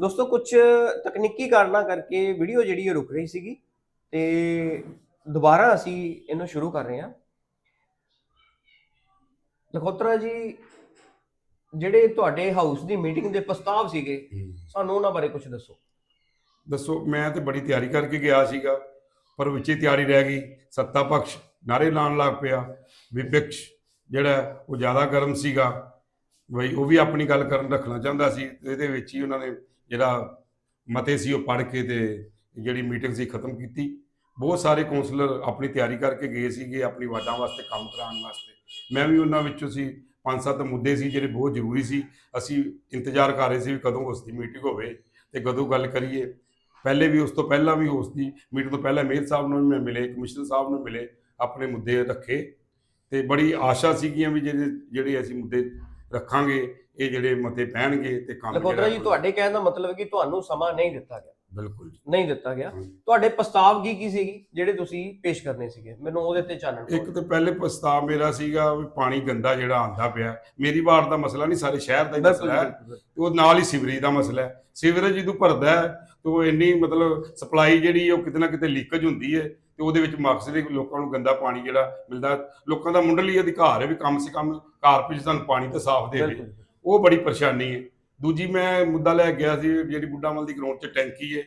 ਦੋਸਤੋ ਕੁਝ ਤਕਨੀਕੀ ਕਾਰਨਾਂ ਕਰਕੇ ਵੀਡੀਓ ਜਿਹੜੀ ਉਹ ਰੁਕ ਰਹੀ ਸੀਗੀ ਤੇ ਦੁਬਾਰਾ ਅਸੀਂ ਇਹਨੂੰ ਸ਼ੁਰੂ ਕਰ ਰਹੇ ਹਾਂ। ਲਖੋਤਰਾ ਜੀ ਜਿਹੜੇ ਤੁਹਾਡੇ ਹਾਊਸ ਦੀ ਮੀਟਿੰਗ ਦੇ ਪ੍ਰਸਤਾਵ ਸੀਗੇ ਸਾਨੂੰ ਉਹਨਾਂ ਬਾਰੇ ਕੁਝ ਦੱਸੋ। ਦੱਸੋ ਮੈਂ ਤੇ ਬੜੀ ਤਿਆਰੀ ਕਰਕੇ ਗਿਆ ਸੀਗਾ ਪਰ ਵਿੱਚੇ ਤਿਆਰੀ ਰਹਿ ਗਈ। ਸੱਤਾ ਪਕਸ਼ ਨਾਰੇ ਲਾਉਣ ਲੱਗ ਪਿਆ ਵਿਪਕਸ਼ ਜਿਹੜਾ ਉਹ ਜ਼ਿਆਦਾ ਗਰਮ ਸੀਗਾ ਬਈ ਉਹ ਵੀ ਆਪਣੀ ਗੱਲ ਕਰਨ ਰੱਖਣਾ ਚਾਹੁੰਦਾ ਸੀ ਇਹਦੇ ਵਿੱਚ ਹੀ ਉਹਨਾਂ ਨੇ ਜਿਹੜਾ ਮਤੇ ਸੀ ਉਹ ਪੜ੍ਹ ਕੇ ਤੇ ਜਿਹੜੀ ਮੀਟਿੰਗ ਸੀ ਖਤਮ ਕੀਤੀ। ਬਹੁਤ ਸਾਰੇ ਕਾਉਂਸਲਰ ਆਪਣੀ ਤਿਆਰੀ ਕਰਕੇ ਗਏ ਸੀਗੇ ਆਪਣੀ ਵਾਰਡਾਂ ਵਾਸਤੇ, ਕੰਮ ਕਰਾਉਣ ਵਾਸਤੇ। ਮੈਂ ਵੀ ਉਹਨਾਂ ਵਿੱਚੋਂ ਸੀ, ਪੰਜ ਸੱਤ ਮੁੱਦੇ ਸੀ ਜਿਹੜੇ ਬਹੁਤ ਜ਼ਰੂਰੀ ਸੀ। ਅਸੀਂ ਇੰਤਜ਼ਾਰ ਕਰ ਰਹੇ ਸੀ ਵੀ ਕਦੋਂ ਉਸ ਦੀ ਮੀਟਿੰਗ ਹੋਵੇ ਤੇ ਕਦੋਂ ਗੱਲ ਕਰੀਏ। ਪਹਿਲੇ ਵੀ ਉਸ ਤੋਂ ਪਹਿਲਾਂ ਵੀ ਉਸ ਦੀ ਮੀਟਿੰਗ ਤੋਂ ਪਹਿਲਾਂ ਮੇਅਰ ਸਾਹਿਬ ਨੂੰ ਵੀ ਮੈਂ ਮਿਲੇ, ਕਮਿਸ਼ਨਰ ਸਾਹਿਬ ਨੂੰ ਮਿਲੇ, ਆਪਣੇ ਮੁੱਦੇ ਰੱਖੇ। ਤੇ ਬੜੀ ਆਸ਼ਾ ਸੀਗੀਆਂ ਵੀ ਜਿਹੜੇ ਜਿਹੜੇ ਅਸੀਂ ਮੁੱਦੇ ਰੱਖਾਂਗੇ ਇਹ ਜਿਹੜੇ ਮਤੇ ਪੈਣਗੇ ਤੇ ਕੰਮ ਲਖੋਤਰਾ ਜੀ ਤੁਹਾਡੇ ਕਹਿਣ ਦਾ ਮਤਲਬ ਹੈ ਕਿ ਤੁਹਾਨੂੰ ਸਮਾਂ ਨਹੀਂ ਦਿੱਤਾ ਗਿਆ। ਬਿਲਕੁਲ। ਨਹੀਂ ਦਿੱਤਾ ਗਿਆ। ਤੁਹਾਡੇ ਪ੍ਰਸਤਾਵ ਕੀ ਕੀ ਸੀਗੀ ਜਿਹੜੇ ਤੁਸੀਂ ਪੇਸ਼ ਕਰਨੇ ਸੀਗੇ? ਮੈਨੂੰ ਉਹਦੇ ਤੇ ਚਾਨਣ। ਇੱਕ ਤੇ ਪਹਿਲੇ ਪ੍ਰਸਤਾਵ ਮੇਰਾ ਸੀਗਾ ਵੀ ਪਾਣੀ ਗੰਦਾ ਜਿਹੜਾ ਆਂਦਾ ਪਿਆ ਮੇਰੀ ਵਾਰਡ ਦਾ ਮਸਲਾ ਨਹੀਂ ਸਾਰੇ ਸ਼ਹਿਰ ਦਾ ਹੀ ਮਸਲਾ ਹੈ। ਉਹ ਨਾਲ ਹੀ ਸੀਵਰੇਜ ਦਾ ਮਸਲਾ ਹੈ। ਸੀਵਰੇਜ ਜਦੋਂ ਭਰਦਾ ਹੈ ਤੇ ਉਹ ਇੰਨੀ ਮਤਲਬ ਸਪਲਾਈ ਜਿਹੜੀ ਉਹ ਕਿਤੇ ਨਾ ਕਿਤੇ ਲੀਕੇਜ ਹੁੰਦੀ ਹੈ। ਤੇ ਉਹਦੇ ਵਿੱਚ ਮਕਸਦ ਹੈ ਕਿ ਲੋਕਾਂ ਨੂੰ ਗੰਦਾ ਪਾਣੀ ਜਿਹੜਾ ਮਿਲਦਾ ਲੋਕਾਂ ਦਾ ਮੁੱਢਲੀ ਅਧਿਕਾਰ ਹੈ ਵੀ ਕਮ ਸੇ ਕਮ ਕਾਰਪੋਰੇਸ਼ਨ ਸਾਨੂੰ ਪਾਣੀ ਤਾਂ ਸਾਫ਼ ਦੇਵੇ। ਬਿਲਕੁਲ ਉਹ ਬੜੀ ਪਰੇਸ਼ਾਨੀ ਹੈ। ਦੂਜੀ ਮੈਂ ਮੁੱਦਾ ਲੈ ਗਿਆ ਸੀ ਜਿਹੜੀ ਬੁੱਢਾਮਲ ਦੀ ਗਰਾਊਂਡ 'ਚ ਟੈਂਕੀ ਹੈ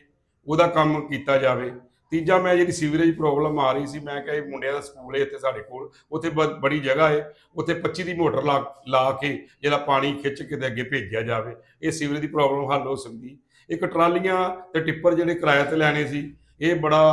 ਉਹਦਾ ਕੰਮ ਕੀਤਾ ਜਾਵੇ। ਤੀਜਾ ਮੈਂ ਜਿਹੜੀ ਸੀਵਰੇਜ ਪ੍ਰੋਬਲਮ ਆ ਰਹੀ ਸੀ ਮੈਂ ਕਿਹਾ ਇਹ ਮੁੰਡਿਆਂ ਦਾ ਸਕੂਲ ਹੈ ਇੱਥੇ ਸਾਡੇ ਕੋਲ ਉੱਥੇ ਬੜੀ ਜਗ੍ਹਾ ਹੈ। ਉੱਥੇ 25 ਦੀ ਮੋਟਰ ਲਾ ਲਾ ਕੇ ਜਿਹੜਾ ਪਾਣੀ ਖਿੱਚ ਕੇ ਤੇ ਅੱਗੇ ਭੇਜਿਆ ਜਾਵੇ। ਇਹ ਸੀਵਰੇਜ ਦੀ ਪ੍ਰੋਬਲਮ ਹੱਲ ਹੋ ਸਕਦੀ। ਇੱਕ ਟਰਾਲੀਆਂ ਤੇ ਟਿੱਪਰ ਜਿਹੜੇ ਕਿਰਾਏ ਤੇ ਲੈਣੇ ਸੀ ਇਹ ਬੜਾ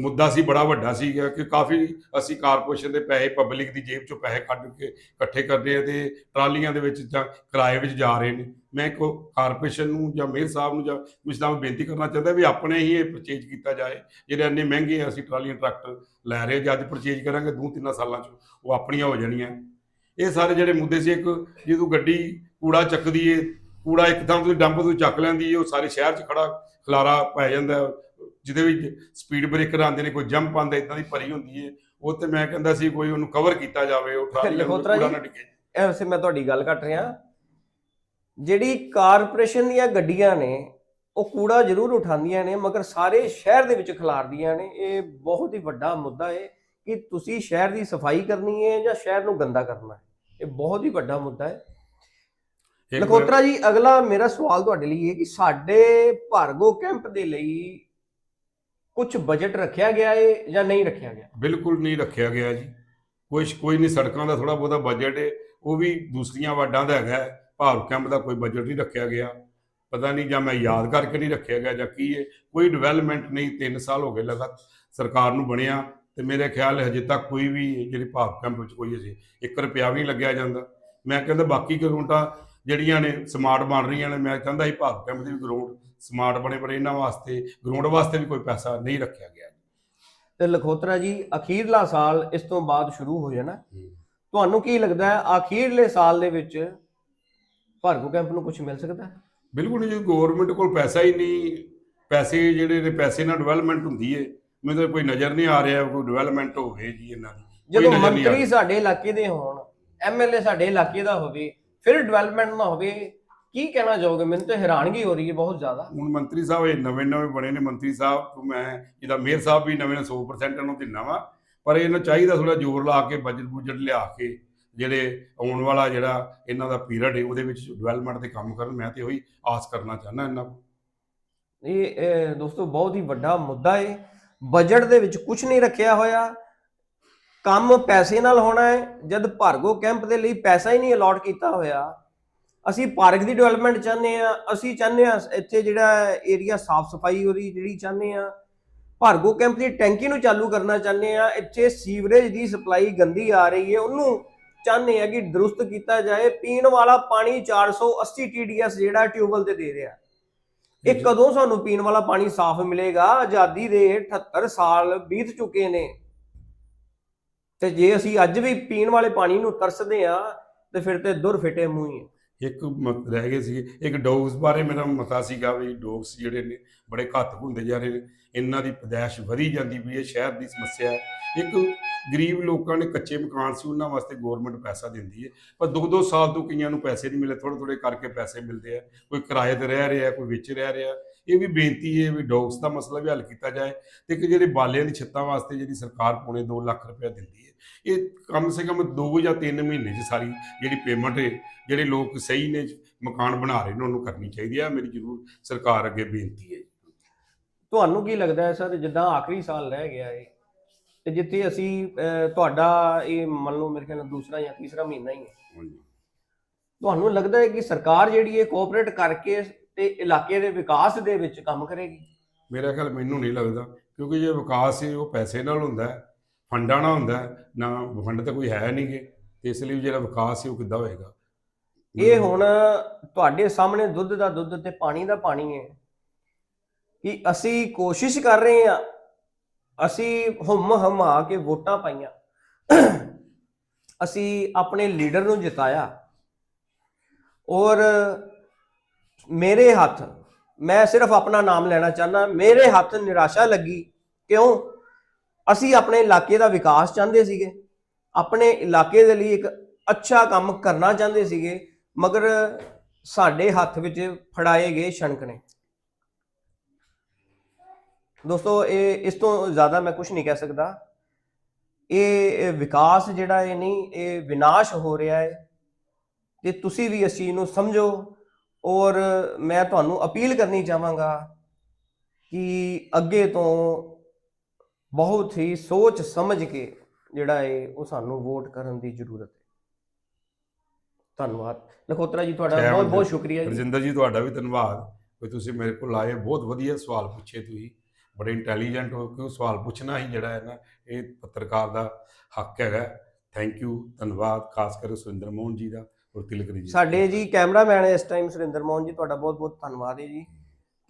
ਮੁੱਦਾ ਸੀ, ਬੜਾ ਵੱਡਾ ਸੀਗਾ ਕਿ ਕਾਫੀ ਅਸੀਂ ਕਾਰਪੋਰੇਸ਼ਨ ਦੇ ਪੈਸੇ, ਪਬਲਿਕ ਦੀ ਜੇਬ ਚੋਂ ਪੈਸੇ ਕੱਢ ਕੇ ਇਕੱਠੇ ਕਰਦੇ ਆ ਤੇ ਟਰਾਲੀਆਂ ਦੇ ਵਿੱਚ ਜਾਂ ਕਿਰਾਏ ਵਿੱਚ ਜਾ ਰਹੇ ਨੇ। ਮੈਂ ਕੋ ਕਾਰਪੋਰੇਸ਼ਨ ਨੂੰ ਜਾਂ ਮੇਅਰ ਸਾਹਿਬ ਨੂੰ ਜਾਂ ਮੁਸਤਾਮ ਨੂੰ ਬੇਨਤੀ ਕਰਨਾ ਚਾਹੁੰਦਾ ਵੀ ਆਪਣੇ ਹੀ ਇਹ ਪਰਚੇਜ ਕੀਤਾ ਜਾਏ। ਜਿਹੜੇ ਇੰਨੇ ਮਹਿੰਗੇ ਆ, ਅਸੀਂ ਟਰਾਲੀਆਂ, ਟਰੈਕਟਰ ਲੈ ਰਹੇ ਜਾਂ ਅੱਜ ਪਰਚੇਜ ਕਰਾਂਗੇ ਦੋ ਤਿੰਨਾਂ ਸਾਲਾਂ ਚ ਉਹ ਆਪਣੀਆਂ ਹੋ ਜਾਣੀਆਂ। ਇਹ ਸਾਰੇ ਜਿਹੜੇ ਮੁੱਦੇ ਸੀ, ਇੱਕ ਜਦੋਂ ਗੱਡੀ ਕੂੜਾ ਚੱਕਦੀ ਏ, ਕੂੜਾ ਇੱਕਦਮ ਤੁਸੀਂ ਡੰਪ ਤੋਂ ਚੱਕ ਲੈਂਦੀ ਏ, ਉਹ ਸਾਰੇ ਸ਼ਹਿਰ 'ਚ ਖੜਾ ਖਲਾਰਾ ਪੈ ਜਾਂਦਾ ਜਿਹਦੇ ਵਿੱਚ ਸਪੀਡ ਬ੍ਰੇਕਰ ਆਉਂਦੇ ਨੇ ਕੋਈ ਜੰਪ ਆਉਂਦਾ ਇਦਾਂ ਦੀ ਭਰੀ ਹੁੰਦੀ ਏ ਉਹ ਤੇ ਮੈਂ ਕਹਿੰਦਾ ਸੀ ਕੋਈ ਉਹਨੂੰ ਕਵਰ ਕੀਤਾ ਜਾਵੇ ਉਹ ਟਰਾਲੀ ਕੂੜਾ ਜੀ, ਨਾ ਡਿੱਗੇ। ਇਹ ਵੈਸੇ ਮੈਂ ਤੁਹਾਡੀ ਗੱਲ ਕੱਟ ਰਿਹਾ। ਜਿਹੜੀ ਕਾਰਪੋਰੇਸ਼ਨ ਦੀਆਂ ਗੱਡੀਆਂ ਨੇ ਉਹ ਕੂੜਾ ਜ਼ਰੂਰ ਉਠਾਉਂਦੀਆਂ ਨੇ ਮਗਰ ਸਾਰੇ ਸ਼ਹਿਰ ਦੇ ਵਿੱਚ ਖਿਲਾਰਦੀਆਂ ਨੇ। ਇਹ ਬਹੁਤ ਹੀ ਵੱਡਾ ਮੁੱਦਾ ਹੈ ਕਿ ਤੁਸੀਂ ਸ਼ਹਿਰ ਦੀ ਸਫ਼ਾਈ ਕਰਨੀ ਹੈ ਜਾਂ ਸ਼ਹਿਰ ਨੂੰ ਗੰਦਾ ਕਰਨਾ ਹੈ ਇਹ ਬਹੁਤ ਹੀ ਵੱਡਾ ਮੁੱਦਾ ਹੈ ਲਖੋਤਰਾ ਜੀ ਅਗਲਾ ਮੇਰਾ ਸਵਾਲ ਤੁਹਾਡੇ ਲਈ ਹੈ ਕਿ ਸਾਡੇ ਭਾਰਗੋ ਕੈਂਪ ਦੇ ਲਈ ਕੁਝ ਬਜਟ ਰੱਖਿਆ ਗਿਆ ਹੈ ਜਾਂ ਨਹੀਂ ਰੱਖਿਆ ਗਿਆ? ਬਿਲਕੁਲ ਨਹੀਂ ਰੱਖਿਆ ਗਿਆ ਜੀ। ਕੋਈ ਕੋਈ ਨਹੀਂ, ਸੜਕਾਂ ਦਾ ਥੋੜਾ ਬਹੁਤਾ ਬਜਟ ਹੈ ਉਹ ਵੀ ਦੂਸਰੀਆਂ ਵਾਰਡਾਂ ਦਾ ਹੈਗਾ। ਹੈ। ਕੈਂਪ ਦਾ ਕੋਈ ਬਜਟ ਨਹੀਂ ਰੱਖਿਆ ਗਿਆ। ਪਤਾ ਨਹੀਂ ਜਾਂ ਮੈਂ ਯਾਦ ਕਰਕੇ ਨਹੀਂ ਰੱਖਿਆ ਗਿਆ ਜਾਂ ਕੀ ਹੈ ਕੋਈ ਡਿਵੈਲਪਮੈਂਟ ਨਹੀਂ 3 ਸਾਲ ਹੋ ਗਏ ਲਗਾਤਾਰ ਸਰਕਾਰ ਨੂੰ ਬਣਿਆ। ਤੇ ਮੇਰੇ ਖਿਆਲ ਹਜੇ ਤੱਕ ਕੋਈ ਵੀ ਜਿਹੜੀ ਭਾਰੂ ਕੈਂਪ ਵਿੱਚ ਕੋਈ ਅਸੀਂ 1 ਰੁਪਿਆ ਵੀ ਨਹੀਂ ਲੱਗਿਆ ਜਾਂਦਾ। ਮੈਂ ਕਹਿੰਦਾ ਬਾਕੀ ਗਰਾਊਂਡਾਂ ਜਿਹੜੀਆਂ ਨੇ ਸਮਾਰਟ ਬਣ ਰਹੀਆਂ ਨੇ, ਮੈਂ ਕਹਿੰਦਾ ਸੀ ਭਾਰੂ ਕੈਂਪ ਦੀ ਵੀ ਗਰਾਊਂਡ ਸਮਾਰਟ ਬਣੇ ਪਰ ਇਹਨਾਂ ਵਾਸਤੇ ਗਰਾਊਂਡ ਵਾਸਤੇ ਵੀ ਕੋਈ ਪੈਸਾ ਨਹੀਂ ਰੱਖਿਆ ਗਿਆ। ਤੇ ਲਖੋਤਰਾ ਜੀ ਅਖੀਰਲਾ ਸਾਲ ਇਸ ਤੋਂ ਬਾਅਦ ਸ਼ੁਰੂ ਹੋ ਜਾਣਾ। ਤੁਹਾਨੂੰ ਕੀ ਲੱਗਦਾ ਹੈ ਅਖੀਰਲੇ ਸਾਲ ਦੇ ਵਿੱਚ ਭਾਰਗੋ ਕੈਂਪ ਨੂੰ ਕੁਝ ਮਿਲ ਸਕਦਾ ਹੈ? ਬਿਲਕੁਲ ਨਹੀਂ ਜੀ ਗਵਰਨਮੈਂਟ ਕੋਲ ਪੈਸਾ ਹੀ ਨਹੀਂ। ਪੈਸੇ ਜਿਹੜੇ ਨੇ ਪੈਸੇ ਨਾਲ ਡਿਵੈਲਪਮੈਂਟ ਹੁੰਦੀ ਹੈ ਮੈਨੂੰ ਤਾਂ ਕੋਈ ਨਜ਼ਰ ਨਹੀਂ ਆ ਰਿਹਾ ਕੋਈ ਡਿਵੈਲਪਮੈਂਟ ਹੋਵੇ ਜੀ ਇਹਨਾਂ ਦੀ। ਜਦੋਂ ਮੰਤਰੀ ਸਾਡੇ ਇਲਾਕੇ ਦੇ ਹੋਣ ਐਮਐਲਏ ਸਾਡੇ ਇਲਾਕੇ ਦਾ ਹੋਵੇ ਫਿਰ ਡਿਵੈਲਪਮੈਂਟ ਨਾ ਹੋਵੇ ਕੀ ਕਹਿਣਾ ਚਾਹੋਗੇ? ਮੈਨੂੰ ਤਾਂ ਹੈਰਾਨਗੀ ਹੋ ਰਹੀ ਹੈ ਬਹੁਤ ਜ਼ਿਆਦਾ। ਹੁਣ ਮੰਤਰੀ ਸਾਹਿਬ ਇਹ ਨਵੇਂ ਨਵੇਂ ਬਣੇ ਨੇ। ਮੰਤਰੀ ਸਾਹਿਬ ਤੋਂ ਮੈਂ ਜਿਹਦਾ ਮੇਅਰ ਸਾਹਿਬ ਵੀ ਨਵੇਂ ਨੇ 100% ਇਹਨੂੰ ਦਿੰਨਾ ਵਾ। ਪਰ ਇਹਨਾਂ ਚਾਹੀਦਾ ਥੋੜਾ ਜ਼ੋਰ ਲਾ ਕੇ ਬਜਟ ਬੁਜਟ ਲਿਆ ਕੇ ਜਿਹੜੇ ਆਉਣ ਵਾਲਾ ਜਿਹੜਾ ਇਹਨਾਂ ਦਾ ਪੀਰੀਅਡ ਹੈ ਉਹਦੇ ਵਿੱਚ ਡਿਵੈਲਪਮੈਂਟ ਦੇ ਕੰਮ ਕਰਨ। ਮੈਂ ਤੇ ਉਹੀ ਆਸ ਕਰਨਾ ਚਾਹੁੰਦਾ ਇਹਨਾਂ ਇਹ ਇਹ ਦੋਸਤੋ ਬਹੁਤ ਹੀ ਵੱਡਾ ਮੁੱਦਾ ਹੈ ਬਜਟ ਦੇ ਵਿੱਚ ਕੁਝ ਨਹੀਂ ਰੱਖਿਆ ਹੋਇਆ। ਕੰਮ ਪੈਸੇ ਨਾਲ ਹੋਣਾ ਹੈ ਜਦ ਭਾਰਗੋ ਕੈਂਪ ਦੇ ਲਈ ਪੈਸਾ ਹੀ ਨਹੀਂ ਅਲਾਟ ਕੀਤਾ ਹੋਇਆ। ਅਸੀਂ ਪਾਰਕ ਦੀ ਡਿਵੈਲਪਮੈਂਟ ਚਾਹੁੰਦੇ ਆ ਅਸੀਂ ਚਾਹੁੰਦੇ ਆ ਇੱਥੇ ਜਿਹੜਾ ਏਰੀਆ ਸਾਫ਼ ਸਫ਼ਾਈ ਉਹਦੀ ਜਿਹੜੀ ਚਾਹੁੰਦੇ ਆ ਭਾਰਗੋ ਕੈਂਪ ਦੀ ਟੈਂਕੀ ਨੂੰ ਚਾਲੂ ਕਰਨਾ ਚਾਹੁੰਦੇ ਆ ਇੱਥੇ ਸੀਵਰੇਜ ਦੀ ਸਪਲਾਈ ਗੰਦੀ ਆ ਰਹੀ ਹੈ। ਉਹਨੂੰ ਚਾਹੁੰਦੇ ਆ ਕਿ ਦਰੁਸਤ ਕੀਤਾ ਜਾਏ। ਪੀਣ ਵਾਲਾ ਪਾਣੀ 480 ਟੀਡੀਐਸ ਜਿਹੜਾ ਟਿਊਬਲ ਤੇ ਦੇ ਰਿਹਾ। ਇਹ ਕਦੋਂ ਸਾਨੂੰ ਪੀਣ ਵਾਲਾ ਪਾਣੀ ਸਾਫ਼ ਮਿਲੇਗਾ? ਆਜ਼ਾਦੀ ਦੇ 78 ਸਾਲ ਬੀਤ ਚੁੱਕੇ ਨੇ। ਤੇ ਜੇ ਅਸੀਂ ਅੱਜ ਵੀ ਪੀਣ ਵਾਲੇ ਪਾਣੀ ਨੂੰ ਤਰਸਦੇ ਆ ਤੇ ਫਿਰ ਤੇ ਦੁਰ ਫਿਟੇ ਮੂੰਹ ਹੈ। ਇੱਕ ਮ- ਰਹਿ ਗਏ ਸੀ ਇੱਕ ਡੌਗਸ ਬਾਰੇ ਮੇਰਾ ਮਤਾ ਸੀਗਾ ਵੀ ਡੌਗਸ ਜਿਹੜੇ ਨੇ, ਬੜੇ ਘਾਤਕ ਹੁੰਦੇ ਜਾ ਰਹੇ ਨੇ। ਇਹਨਾਂ ਦੀ ਪਦਾਇਸ਼ ਵਧੀ ਜਾਂਦੀ ਵੀ ਇਹ ਸ਼ਹਿਰ ਦੀ ਸਮੱਸਿਆ ਹੈ। ਇੱਕ ਗਰੀਬ ਲੋਕਾਂ ਨੇ ਕੱਚੇ ਮਕਾਨ ਸੀ, ਉਹਨਾਂ ਵਾਸਤੇ ਗਵਰਨਮੈਂਟ ਪੈਸਾ ਦਿੰਦੀ ਹੈ। ਪਰ ਦੋ ਦੋ ਸਾਲ ਤੋਂ ਕਈਆਂ ਨੂੰ ਪੈਸੇ ਨਹੀਂ ਮਿਲੇ ਥੋੜੇ ਥੋੜੇ ਕਰਕੇ ਪੈਸੇ ਮਿਲਦੇ ਆ। ਕੋਈ ਕਿਰਾਏ ਤੇ ਰਹਿ ਰਿਹਾ, ਕੋਈ ਵਿੱਚ ਰਹਿ ਰਿਹਾ। ਇਹ ਵੀ ਬੇਨਤੀ ਹੈ ਵੀ ਡੌਗਸ ਦਾ ਮਸਲਾ ਵੀ ਹੱਲ ਕੀਤਾ ਜਾਏ ਤੇ ਇੱਕ ਜਿਹੜੇ ਬਾਲਿਆਂ ਦੀ ਛੱਤਾਂ ਵਾਸਤੇ ਜਿਹੜੀ ਸਰਕਾਰ ਪੌਣੇ 2 ਲੱਖ ਰੁਪਏ ਦਿੰਦੀ ਹੈ ਇਹ ਕਮ ਸੇ ਕਮ 2 ਜਾਂ 3 ਮਹੀਨੇ 'ਚ ਸਾਰੀ ਜਿਹੜੀ ਪੇਮੈਂਟ ਹੈ ਜਿਹੜੇ ਲੋਕ ਸਹੀ ਨੇ ਮਕਾਨ ਬਣਾ ਰਹੇ ਨੇ ਉਹਨੂੰ ਕਰਨੀ ਚਾਹੀਦੀ ਹੈ। ਮੇਰੀ ਜ਼ਰੂਰ ਸਰਕਾਰ ਅੱਗੇ ਬੇਨਤੀ ਹੈ ਤੁਹਾਨੂੰ ਕੀ ਲੱਗਦਾ ਹੈ ਸਰ ਜਿੱਦਾਂ ਆਖਰੀ ਸਾਲ ਰਹਿ ਗਿਆ ਹੈ ਤੇ ਜਿੱਥੇ ਅਸੀਂ ਤੁਹਾਡਾ ਇਹ ਮੰਨ ਲਓ ਮੇਰੇ ਖਿਆਲ ਨਾਲ ਦੂਸਰਾ ਜਾਂ ਤੀਸਰਾ ਮਹੀਨਾ ਹੀ ਹੈ। ਤੁਹਾਨੂੰ ਲੱਗਦਾ ਹੈ ਕਿ ਸਰਕਾਰ ਜਿਹੜੀ ਹੈ ਕੋਆਪਰੇਟ ਕਰਕੇ ਤੇ ਇਲਾਕੇ ਦੇ ਵਿਕਾਸ ਦੇ ਵਿੱਚ ਕੰਮ ਕਰੇਗੀ? ਮੇਰਾ ਖਿਆਲ ਮੈਨੂੰ ਨਹੀਂ ਲੱਗਦਾ ਕਿਉਂਕਿ ਜੇ ਵਿਕਾਸ ਹੈ ਉਹ ਪੈਸੇ ਨਾਲ ਹੁੰਦਾ ਹੈ ਫੰਡਾਂ ਨਾਲ ਹੁੰਦਾ ਹੈ ਨਾ ਫੰਡ ਤਾਂ ਕੋਈ ਹੈ ਨਹੀਂਗੇ ਤੇ ਇਸ ਲਈ ਜਿਹੜਾ ਵਿਕਾਸ ਹੈ ਉਹ ਕਿੱਦਾਂ ਹੋਏਗਾ? ਇਹ ਹੁਣ ਤੁਹਾਡੇ ਸਾਹਮਣੇ ਦੁੱਧ ਦਾ ਦੁੱਧ ਤੇ ਪਾਣੀ ਦਾ ਪਾਣੀ ਹੈ ਕਿ ਅਸੀਂ ਕੋਸ਼ਿਸ਼ ਕਰ ਰਹੇ ਹਾਂ ਅਸੀਂ ਹਮ ਹਮਾ ਕੇ ਵੋਟਾਂ ਪਾਈਆਂ। ਅਸੀਂ ਆਪਣੇ ਲੀਡਰ ਨੂੰ ਜਿਤਾਇਆ। ਔਰ ਮੇਰੇ ਹੱਥ, ਮੈਂ ਸਿਰਫ ਆਪਣਾ ਨਾਮ ਲੈਣਾ ਚਾਹੁੰਦਾ, ਮੇਰੇ ਹੱਥ ਨਿਰਾਸ਼ਾ ਲੱਗੀ। ਕਿਉਂ? ਅਸੀਂ ਆਪਣੇ ਇਲਾਕੇ ਦਾ ਵਿਕਾਸ ਚਾਹੁੰਦੇ ਸੀਗੇ। ਆਪਣੇ ਇਲਾਕੇ ਦੇ ਲਈ ਇੱਕ ਅੱਛਾ ਕੰਮ ਕਰਨਾ ਚਾਹੁੰਦੇ ਸੀਗੇ, ਮਗਰ ਸਾਡੇ ਹੱਥ ਵਿੱਚ ਫੜਾਏ ਗਏ ਸ਼ਣਕ ਨੇ। ਦੋਸਤੋ, ਇਹ, ਇਸ ਤੋਂ ਜ਼ਿਆਦਾ ਮੈਂ ਕੁਝ ਨਹੀਂ ਕਹਿ ਸਕਦਾ। ਇਹ ਇਹ ਵਿਕਾਸ ਜਿਹੜਾ ਇਹ ਨਹੀਂ, ਇਹ ਵਿਨਾਸ਼ ਹੋ ਰਿਹਾ ਹੈ। ਤੇ ਤੁਸੀਂ ਵੀ ਇਸ ਚੀਜ਼ ਨੂੰ ਸਮਝੋ। ਔਰ ਮੈਂ ਤੁਹਾਨੂੰ ਅਪੀਲ ਕਰਨੀ ਚਾਹਾਂਗਾ ਕਿ ਅੱਗੇ ਤੋਂ ਬਹੁਤ ਹੀ ਸੋਚ ਸਮਝ ਕੇ ਜਿਹੜਾ ਹੈ ਉਹ ਸਾਨੂੰ ਵੋਟ ਕਰਨ ਦੀ ਜ਼ਰੂਰਤ ਹੈ। ਧੰਨਵਾਦ। ਲਖੋਤਰਾ ਜੀ ਤੁਹਾਡਾ ਬਹੁਤ ਬਹੁਤ। ਸ਼ੁਕਰੀਆ ਜੀ। ਰਜਿੰਦਰ ਜੀ ਤੁਹਾਡਾ ਵੀ ਧੰਨਵਾਦ ਕਿ ਤੁਸੀਂ ਮੇਰੇ ਕੋਲ ਆਏ। ਬਹੁਤ ਵਧੀਆ ਸਵਾਲ ਪੁੱਛੇ ਤੁਸੀਂ। ਬੜੇ ਇੰਟੈਲੀਜੈਂਟ ਹੋ ਕਿਉਂ ਸਵਾਲ ਪੁੱਛਣਾ ਹੀ ਜਿਹੜਾ ਹੈ ਨਾ ਇਹ ਪੱਤਰਕਾਰ ਦਾ ਹੱਕ ਹੈਗਾ। ਥੈਂਕ ਯੂ ਧੰਨਵਾਦ ਖਾਸ ਕਰ ਸੁਰਿੰਦਰ ਮੋਹਨ ਜੀ ਦਾ। ਔਰ ਤਿਲਕਰੀ ਜੀ ਦਾ। ਸਾਡੇ ਜੀ ਕੈਮਰਾਮੈਨ ਇਸ ਟਾਈਮ ਸੁਰਿੰਦਰ ਮੋਹਨ ਜੀ ਤੁਹਾਡਾ ਬਹੁਤ ਬਹੁਤ ਧੰਨਵਾਦ ਹੈ ਜੀ।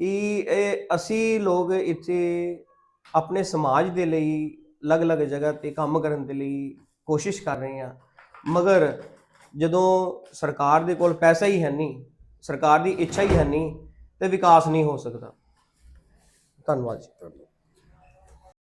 ਕਿ ਇਹ ਅਸੀਂ ਲੋਕ ਇੱਥੇ ਆਪਣੇ ਸਮਾਜ ਦੇ ਲਈ ਅਲੱਗ-ਅਲੱਗ ਜਗ੍ਹਾ ਤੇ ਕੰਮ ਕਰਨ ਦੇ ਲਈ ਕੋਸ਼ਿਸ਼ ਕਰ ਰਹੇ ਹਾਂ। ਮਗਰ ਜਦੋਂ ਸਰਕਾਰ ਦੇ ਕੋਲ ਪੈਸਾ ਹੀ ਹੈ ਨਹੀਂ ਸਰਕਾਰ ਦੀ ਇੱਛਾ ਹੀ ਹੈ ਨਹੀਂ ਤੇ ਵਿਕਾਸ ਨਹੀਂ ਹੋ ਸਕਦਾ। ਧੰਨਵਾਦ ਜੀ।